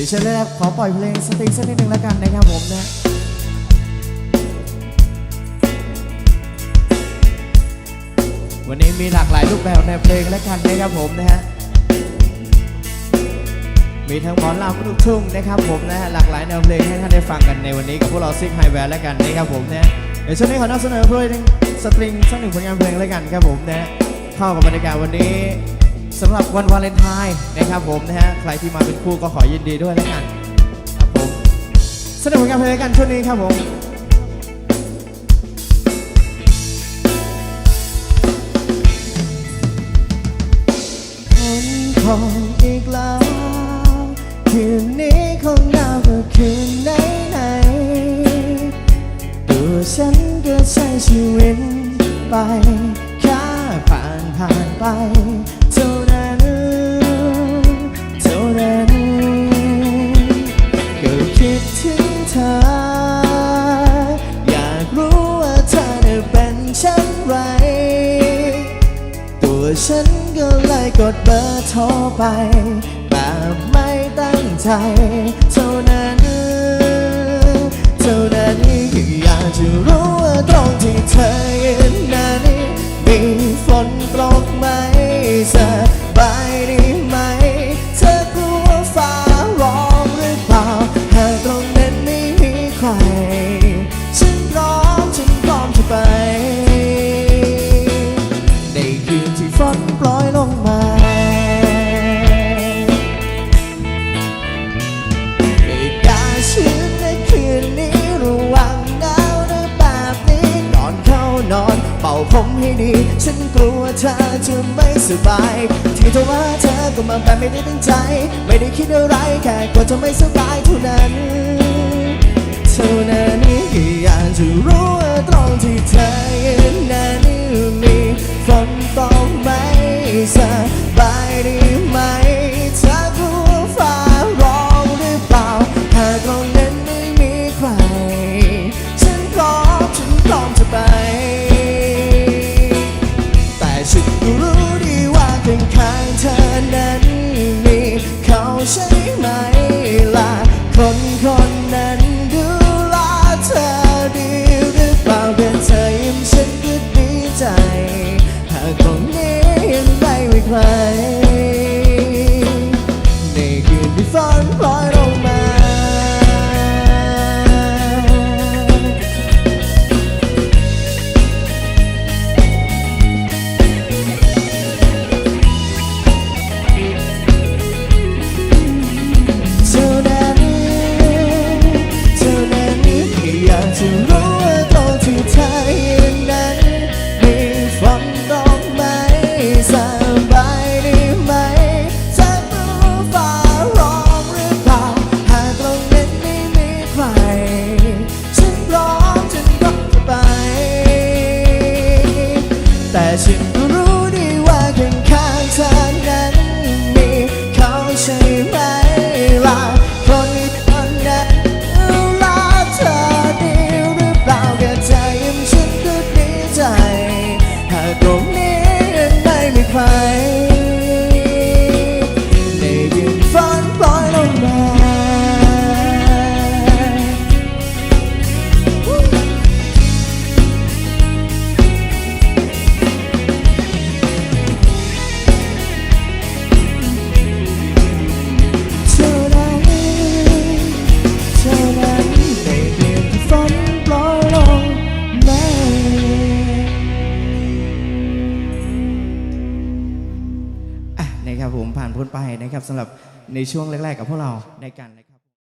ดิฉันเลยขอปล่อยเพลงสตริงสักนิดหนึ่งแล้วกันนะครับผมนะวันนี้มีหลากหลายรูปแบบในเพลงและกันนะครับผมนะฮะมีทั้งหมอลำลูกทุ่งนะครับผมนะฮะหลากหลายแนวเพลงให้ท่านได้ฟังกันในวันนี้กับพวกเราซิกไฮแวร์แล้วกันนะครับผมนะเดี๋ยวช่วงนี้ขอนำเสนอเพลงสตริงสักหนึ่งผลงานเพลงแล้วกันครับผมนะเข้ากับบรรยากาศวันนี้ สำหรับวันวาเลนไทน์นะครับผมนะฮะใครที่มาเป็นคู่ก็ขอยินดีด้วยแล้วกันครับผมสนุกผลงานเพลงแล้วกันช่วงนี้ครับผมคนคงอีกแล้วคืนนี้ของเราก็คืนไหนไหนตัวฉันก็ใช้ชีวิตไปแค่ผ่านผ่านไป ฉันก็เลยกดเบอร์โทรไป แบบไม่ตั้งใจเท่านั้น ฉันกลัวเธอจะไม่สบายที่เธอว่าเธอก็มาแบบไม่ได้ตั้งใจ ไม่ได้คิดอะไรแค่กลัวเธอไม่สบายเท่านั้นเท่านั้นอยากจะรู้ว่าตรงที่เธอยืนนั้นมีฝนตกไหมสบ นั้นมีเขาใช่ไหมล่ะ คนคนนั้นดูแลเธอดีหรือเปล่าเพียงเธอยิ้มฉันก็ดีใจ หากคน แนะครับผมผ่านพ้นไปนะครับสำหรับในช่วงแรก ๆ กับพวกเราในการ